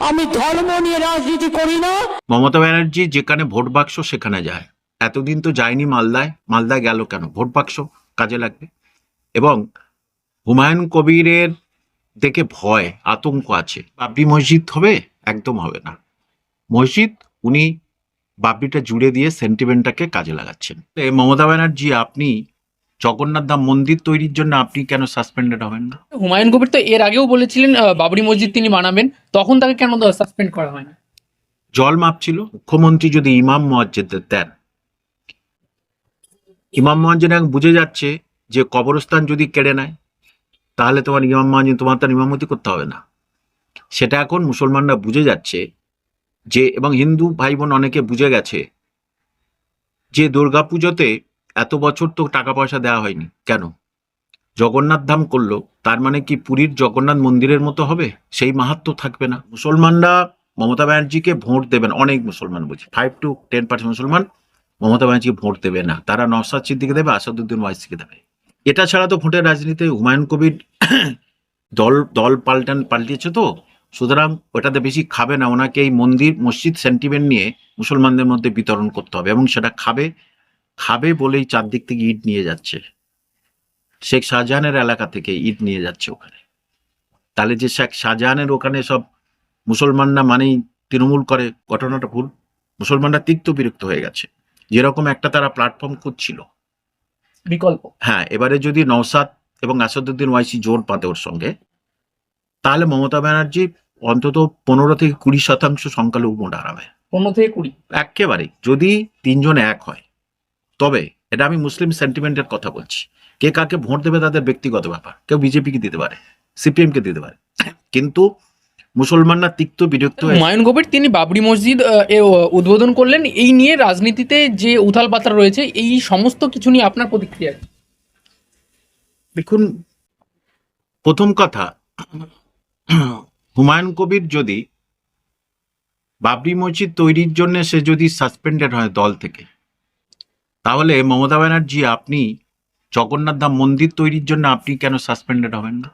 আমি ধর্ম নিয়ে রাজনীতি করি না। মমতা ব্যানার্জি যেখানে ভোট বাক্স, সেখানে যায়। এতদিন তো যায়নি মালদায়। মালদায় গেল কেন? ভোট বাক্স কাজে লাগবে। এবং হুমায়ুন কবিরের দেখে ভয়, আতঙ্ক আছে। বাবরি মসজিদ হবে? একদম হবে না। মসজিদ, উনি বাবরিটা জুড়ে দিয়ে সেন্টিমেন্টটাকে কাজে লাগাচ্ছেন। মমতা ব্যানার্জি, আপনি জগন্নাথ ধাম মন্দির তৈরির জন্য আপনি কেন সাসপেন্ডেড হবেন না? হুমায়ুন কবির তো এর আগেও বলেছিলেন বাবরি মসজিদ তিনি বানাবেন তখন তাকে কেন সাসপেন্ড করা হয় না? জল মাপছিল মুখ্যমন্ত্রী যদি ইমাম মসজিদের দেন। ইমাম এখন বুঝে যাচ্ছে যে কবরস্থান যদি কেড়ে নেয় তাহলে তোমার ইমাম মহাজিন তোমার তার ইমামতি করতে হবে না। সেটা এখন মুসলমানরা বুঝে যাচ্ছে যে এবং হিন্দু ভাই বোন অনেকে বুঝে গেছে যে দুর্গাপুজোতে এত বছর তো টাকা পয়সা দেওয়া হয়নি, কেন? জগন্নাথ ধাম করল, তার মানে কি পুরীর জগন্নাথ মন্দিরের মতো হবে? সেই মাহাত্ম থাকবে না। মুসলমানরা মমতা ব্যানার্জিকে ভোট দেবেন, অনেক মুসলমান বলছি ফাইভ টু টেন পার্সেন্ট মুসলমান মমতা ব্যানার্জিকে ভোট দেবে না, তারা নওসাদ সিদ্দিকে দেবে, আসাদুদ্দিন ওয়াইসিকে দেবে। এটা ছাড়া তো ভোটের রাজনীতিতে হুমায়ুন কবির দল দল পাল্টান, পাল্টিয়েছে তো, সুতরাং ওটাতে বেশি খাবে না, ওনাকে এই মন্দির, মসজিদ সেন্টিমেন্ট নিয়ে মুসলমানদের মধ্যে বিতরণ করতে হবে, এবং সেটা খাবে খাবে বলেই চারদিক থেকে ইট নিয়ে যাচ্ছে। শেখ শাহজাহানের এলাকা থেকে ইট নিয়ে যাচ্ছে ওখানে। তাহলে যে শেখ শাহজাহানের ওখানে সব মুসলমানরা মানেই তৃণমূল করে ঘটনাটা ভুল। মুসলমানরা তিক্ত বিরক্ত হয়ে গেছে। যেরকম একটা তারা প্ল্যাটফর্ম খুঁজছিল। বিকল্প। হ্যাঁ এবারে যদি নওসাদ এবং আসাদুদ্দিন ওয়াইসি জোর পাতে ওর সঙ্গে তাহলে মমতা ব্যানার্জি অন্তত পনেরো থেকে কুড়ি শতাংশ সংখ্যালঘু ভোট হারাবে। পনেরো থেকে কুড়ি। একেবারে যদি তিনজন এক হয় তবে এটা আমি মুসলিম সেন্টিমেন্টের কথা বলছি। কে কাকে ভোট দেবে তাদের ব্যক্তিগত ব্যাপার। কেউ বিজেপিকে দিতে পারে সিপিএম কে দিতে পারে। কিন্তু মুসলমানরা তিক্ত বিরক্ত হুমায়ুন কবির তিনি বাবরি মসজিদ উদ্বোধন করলেন। এই নিয়ে রাজনীতিতে যে উথাল পাথাল রয়েছে এই সমস্ত কিছু নিয়ে আপনার প্রতিক্রিয়া? দেখুন প্রথম কথা হুমায়ুন কবির যদি বাবরি মসজিদ তৈরির জন্য সে যদি সাসপেন্ডেড হয় দল থেকে তাহলে মমতা ব্যানার্জি, আপনি জগন্নাথ ধাম মন্দির তৈরির জন্য আপনি কেন সাসপেন্ডেড হবেন না?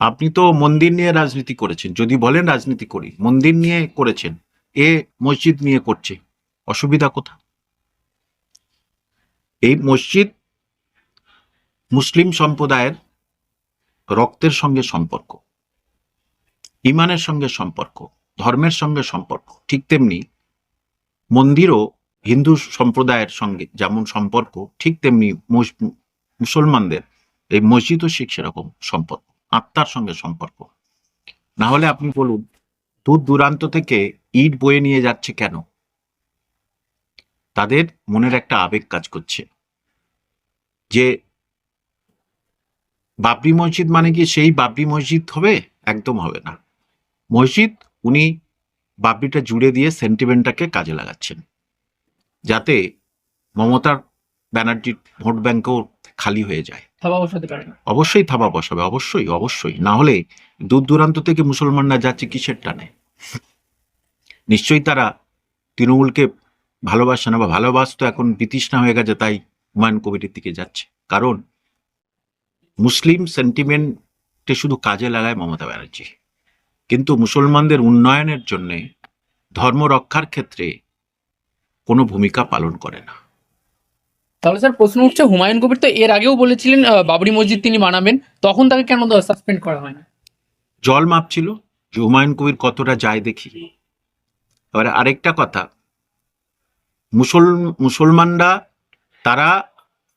আপনি তো মন্দির নিয়ে রাজনীতি করেছেন, যদি বলেন রাজনীতি করি, মন্দির নিয়ে করেছেন, এ মসজিদ নিয়ে করছে, অসুবিধা কোথা এই মসজিদ মুসলিম সম্প্রদায়ের রক্তের সঙ্গে সম্পর্ক ইমানের সঙ্গে সম্পর্ক, ধর্মের সঙ্গে সম্পর্ক, ঠিক তেমনি মন্দিরও হিন্দু সম্প্রদায়ের সঙ্গে যেমন সম্পর্ক, ঠিক তেমনি মুস- মুসলমানদের এই মসজিদও শিখ সেরকম সম্পর্ক, আত্মার সঙ্গে সম্পর্ক। না হলে আপনি বলুন, দূর দূরান্ত থেকে ইট বয়ে নিয়ে যাচ্ছে কেন? তাদের মনের একটা আবেগ কাজ করছে। যে বাবরি মসজিদ মানে কি সেই বাবরি মসজিদ হবে? একদম হবে না। মসজিদ উনি বাবরিটা জুড়ে দিয়ে সেন্টিমেন্টটাকে কাজে লাগাচ্ছেন। যাতে মমতার ব্যানার্জির ভোট ব্যাংকও খালি হয়ে যায়। অবশ্যই থাবা বসাবে অবশ্যই অবশ্যই। না হলে দূর দূরান্ত থেকে মুসলমানরা যাচ্ছে কিসের টানে। নিশ্চয়ই তারা তৃণমূলকে ভালোবাসে না বা ভালোবাসতো এখন বিতৃষ্ণা হয়ে গেছে তাই হুমায়ুন কবিরের দিকে যাচ্ছে। কারণ মুসলিম সেন্টিমেন্টে শুধু কাজে লাগায় মমতা ব্যানার্জি। কিন্তু মুসলমানদের উন্নয়নের জন্যে ধর্ম রক্ষার ক্ষেত্রে কোনো ভূমিকা পালন করে না। তাহলে স্যার প্রশ্ন উঠছে হুমায়ুন কবির তো এর আগেও বলেছিলেন বাবরি মসজিদ তিনি বানাবেন তখন তাকে কেন সাসপেন্ড করা হয় না? জল মাপছিল যে হুমায়ুন কবির কতটা যায় দেখি। এবারে আরেকটা কথা মুসল মুসলমানরা তারা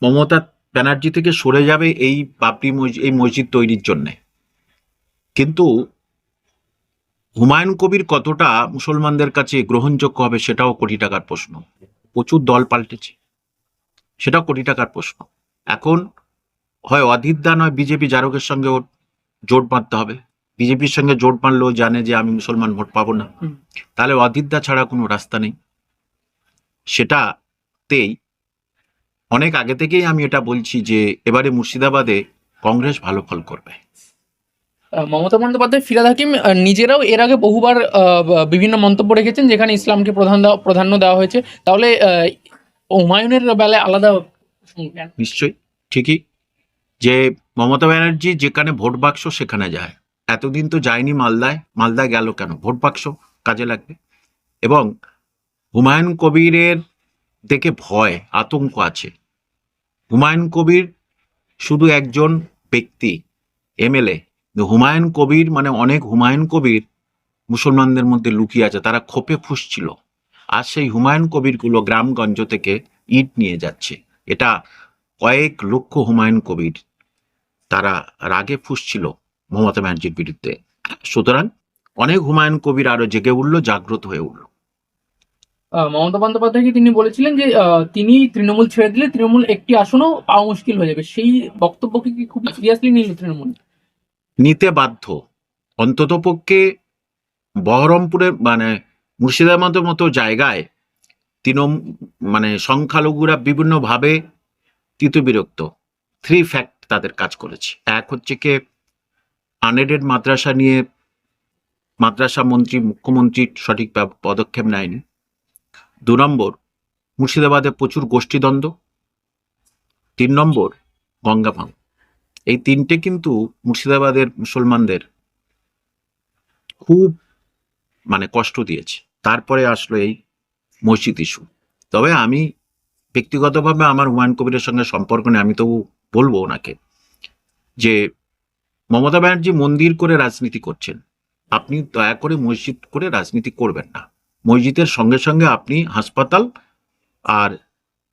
মমতা ব্যানার্জি থেকে সরে যাবে এই বাবরি মসজিদ এই মসজিদ তৈরির জন্যে। কিন্তু হুমায়ুন কবির কতটা মুসলমানদের কাছে গ্রহণযোগ্য হবে সেটাও কোটি টাকার প্রশ্ন। প্রচুর দল পাল্টেছে সেটাও কোটি টাকার প্রশ্ন। এখন হয় অধীরদা নয় বিজেপি জারকের সঙ্গে ওর জোট বাঁধতে হবে। বিজেপির সঙ্গে জোট বাঁধলেও জানে যে আমি মুসলমান ভোট পাবো না। তাহলে অদিদ্যা ছাড়া কোনো রাস্তা নেই। সেটাতেই অনেক আগে থেকেই আমি এটা বলছি যে এবারে মুর্শিদাবাদে কংগ্রেস ভালো ফল করবে। মমতা বন্দ্যোপাধ্যায়, ফিরাদ হাকিম নিজেরাও এর আগে বহুবার বিভিন্ন মন্তব্য রেখেছেন যেখানে ইসলামকে প্রধান দেওয়া, প্রাধান্য দেওয়া হয়েছে। তাহলে হুমায়ুনের বেলায় আলাদা? নিশ্চয়ই, ঠিকই। যে মমতা ব্যানার্জি যেখানে ভোট বাক্স, সেখানে যায়। এতদিন তো যায়নি মালদায়। মালদায় গেল কেন? ভোট বাক্স কাজে লাগবে। এবং হুমায়ুন কবিরের দেখে ভয়, আতঙ্ক আছে। হুমায়ুন কবির শুধু একজন ব্যক্তি, এমএলএ। হুমায়ুন কবির মানে অনেক হুমায়ুন কবির মুসলমানদের মধ্যে লুকিয়ে আছে, তারা খোপে ফুসছিল। আর সেই হুমায়ুন কবিরগুলো গ্রামগঞ্জ থেকে ইট নিয়ে যাচ্ছে। এটা কয়েক লক্ষ হুমায়ুন কবির তারা রাগে ফুসছিল মমতা ব্যানার্জির বিরুদ্ধে। সুতরাং অনেক হুমায়ুন কবির আরও জেগে উঠল, জাগ্রত হয়ে উঠল। মমতা বন্দ্যোপাধ্যায়কে তিনি বলেছিলেন যে তিনি তৃণমূল ছেড়ে দিলে তৃণমূল একটি আসনও পাওয়া মুশকিল হয়ে যাবে? সেই বক্তব্যকে কি খুব সিরিয়াসলি নিল তৃণমূল? নিতে বাধ্য। অন্তত পক্ষে বহরমপুরের মানে মুর্শিদাবাদের মতো জায়গায় তৃণ মানে সংখ্যালঘুরা বিভিন্নভাবে তিতবিরক্ত। থ্রি ফ্যাক্ট তাদের কাজ করেছে। এক হচ্ছে কি আনএডেড মাদ্রাসা নিয়ে মাদ্রাসা মন্ত্রী, মুখ্যমন্ত্রী সঠিক পদক্ষেপ নেয়নি। দু নম্বর, মুর্শিদাবাদে প্রচুর গোষ্ঠীদ্বন্দ্ব। তিন নম্বর, গঙ্গা ভাঙ এই তিনটে কিন্তু মুর্শিদাবাদের মুসলমানদের খুব মানে কষ্ট দিয়েছে। তারপরে আসলো এই মসজিদ ইস্যু তবে আমি ব্যক্তিগতভাবে আমার হুমায়ুন কবিরের সঙ্গে সম্পর্ক নেই, আমি তবু বলব ওনাকে যে মমতা ব্যানার্জি মন্দির করে রাজনীতি করছেন। আপনি দয়া করে মসজিদ করে রাজনীতি করবেন না। মসজিদের সঙ্গে সঙ্গে আপনি হাসপাতাল আর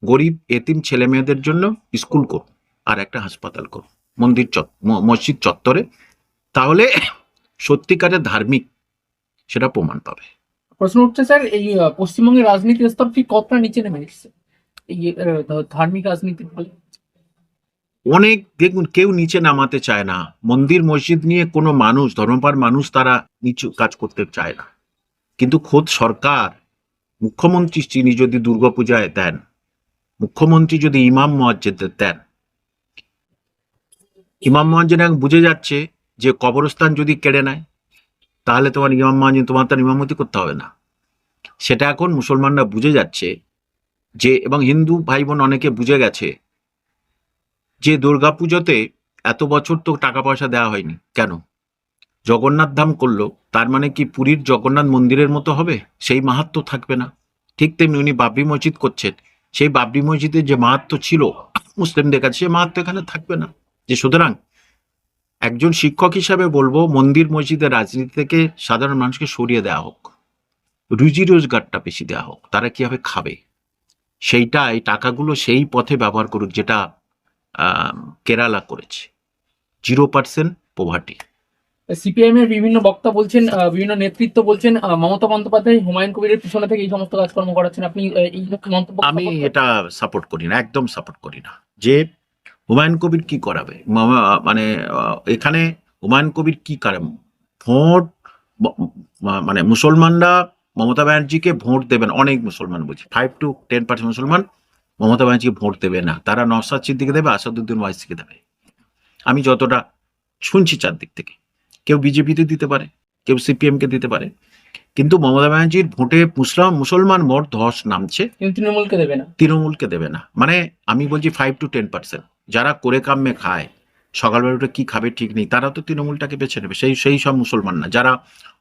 গরিব এতিম ছেলে মেয়েদের জন্য স্কুল করুন আর একটা হাসপাতাল করুন। মন্দির মসজিদ চত্বরে তাহলে সত্যিকারের ধার্মিক সেটা প্রমাণ পাবে। প্রশ্ন উঠছে স্যার এই পশ্চিমবঙ্গের রাজনীতির স্তর ঠিক কতটা নিচে নেমে এসেছে? এই ধার্মিক রাজনীতির ফলে অনেক দেখুন কেউ নিচে নামাতে চায় না। মন্দির মসজিদ নিয়ে কোনো মানুষ ধর্মপার মানুষ তারা নিচু কাজ করতে চায় না। কিন্তু খোদ সরকার মুখ্যমন্ত্রী তিনি যদি দুর্গাপূজায় দেন মুখ্যমন্ত্রী যদি ইমাম মসজিদ দেন ইমাম মসজিদ এখন বুঝে যাচ্ছে যে কবরস্থান যদি কেড়ে নেয়, তাহলে তোমার ইমাম মসজিদ তোমার তার ইমামতি করতে হবে না। সেটা এখন মুসলমানরা বুঝে যাচ্ছে যে, এবং হিন্দু ভাই বোন অনেকে বুঝে গেছে যে দুর্গাপুজোতে এত বছর তো টাকা পয়সা দেওয়া হয়নি। কেন? জগন্নাথ ধাম করল, তার মানে কি পুরীর জগন্নাথ মন্দিরের মতো হবে? সেই মাহাত্ম থাকবে না। ঠিক তেমনি উনি বাবরি মসজিদ করছেন। সেই বাবরি মসজিদের যে মাহাত্ম ছিল মুসলিমদের কাছে সে মাহাত্ম এখানে থাকবে না। যে সুতরাং একজন শিক্ষক হিসাবে বলব মন্দির মসজিদের রাজনীতি থেকে সাধারণ মানুষকে সরিয়ে দেওয়া হোক রুজি রোজগারটা বেশি দেওয়া হোক তারা কীভাবে খাবে? সেইটা এই টাকাগুলো সেই পথে ব্যবহার করুক যেটা কেরালা করেছে। জিরো পার্সেন্ট পোভার্টি সিপিআইএম এর বিভিন্ন বক্তা বলছেন বিভিন্ন নেতৃত্ব বলছেন মমতা বন্দ্যোপাধ্যায় হুমায়ুন কবিরের পিছনে থেকে এই সমস্ত কাজকর্ম করাচ্ছেন। আপনি এই মন্তব্য আমি এটা সাপোর্ট করি না একদম সাপোর্ট করি না। যে হুমায়ুন কবির কি করাবে? মানে এখানে হুমায়ুন কবির কি করে ভোট মানে মুসলমানরা মমতা ব্যানার্জিকে ভোট দেবেন অনেক মুসলমান বলছি ফাইভ টু টেন পার্সেন্ট মুসলমান মমতা ব্যানার্জিকে ভোট দেবে না। তারা নওসাদ সিদ্দিকে দেবে আসাদুদ্দিন ওয়াইসিকে দেবে। আমি যতটা শুনছি চারদিক থেকে কেউ বিজেপিতে দিতে পারে কেউ সিপিএম কে দিতে পারে কিন্তু মমতা ব্যানার্জির ভোটে মুসলাম মুসলমান মোট ধস নামছে। তৃণমূলকে দেবে না। তৃণমূলকে দেবে না। মানে আমি বলছি ফাইভ টু টেন পার্সেন্ট যারা করে কামে খায় সকালবেলা উঠে কী খাবে ঠিক নেই তারা তো তৃণমূলটাকে বেছে নেবে সেই সেই সব মুসলমান না যারা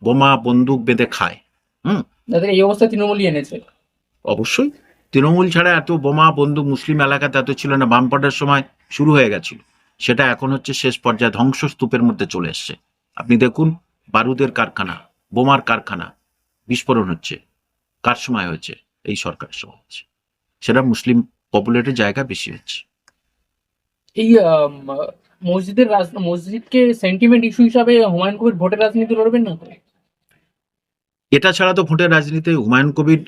বোমা বন্দুক বেঁধে খায় হুম? এই অবস্থা তৃণমূলই এনেছে। অবশ্যই তৃণমূল ছাড়া এত বোমা বন্দুক মুসলিম এলাকাতে এত ছিল না বামপাটার সময় শুরু হয়ে গেছিল সেটা এখন হচ্ছে শেষ পর্যায়ে ধ্বংসস্তূপের মধ্যে চলে এসছে। আপনি দেখুন বারুদের কারখানা বোমার কারখানা বিস্ফোরণ হচ্ছে কার সময় হয়েছে? এই সরকারের সময় হচ্ছে সেটা মুসলিম পপুলেটের জায়গা বেশি হচ্ছে এই মসজিদের মসজিদকে সেন্টিমেন্ট ইস্যু হিসাবে হুমায়ুন কবির ভোটের রাজনীতি লড়বেন না এটা ছাড়া তো ভোটের রাজনীতিতে হুমায়ুন কবির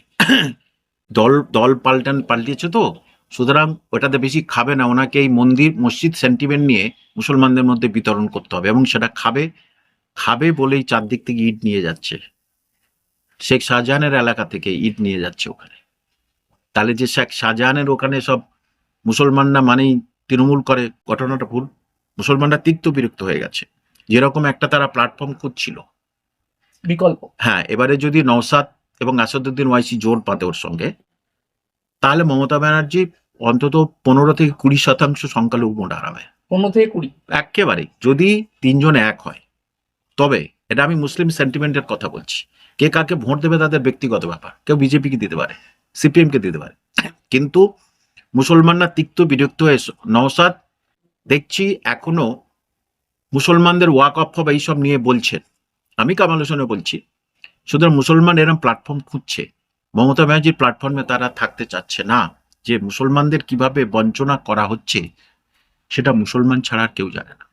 দল দল পাল্টান, পাল্টিয়েছে তো। সুতরাং ওটাতে বেশি খাবে না। ওনাকে এই মন্দির, মসজিদ সেন্টিমেন্ট নিয়ে মুসলমানদের মধ্যে বিতরণ করতে হবে এবং সেটা খাবে খাবে বলেই চারদিক থেকে ইট নিয়ে যাচ্ছে। শেখ শাহজাহানের এলাকা থেকে ইট নিয়ে যাচ্ছে ওখানে। তাহলে যে শেখ শাহজাহানের ওখানে সব মুসলমানরা মানেই তৃণমূল করে ঘটনাটা ভুল। মুসলমানরা তিক্ত বিরক্ত হয়ে গেছে। যেরকম একটা তারা প্ল্যাটফর্ম খুঁজছিল। বিকল্প। হ্যাঁ এবারে যদি নওসাদ এবং আসাদুদ্দিন ওয়াইসি জোর পাতে ওর সঙ্গে তাহলে মমতা ব্যানার্জি অন্তত পনেরো থেকে কুড়ি শতাংশ সংখ্যালঘু ভোট হারাবে। পনেরো থেকে কুড়ি। একেবারে যদি তিনজন এক হয় তবে এটা আমি মুসলিম সেন্টিমেন্টের কথা বলছি। কে কাকে ভোট দেবে তাদের ব্যক্তিগত ব্যাপার। কেউ বিজেপিকে দিতে পারে সিপিএমকে দিতে পারে। কিন্তু মুসলমানরা তিক্ত বিরক্ত হয়ে নওসাদ দেখছি এখনও মুসলমানদের ওয়াক অফ হবে এইসব নিয়ে বলছেন। আমি কামাল হোসেনে বলছি, সুতরাং মুসলমান এরম প্ল্যাটফর্ম খুঁজছে। মমতা ব্যানার্জির প্ল্যাটফর্মে তারা থাকতে চাচ্ছে না। যে মুসলমানদের কীভাবে বঞ্চনা করা হচ্ছে, সেটা মুসলমান ছাড়া কেউ জানে না।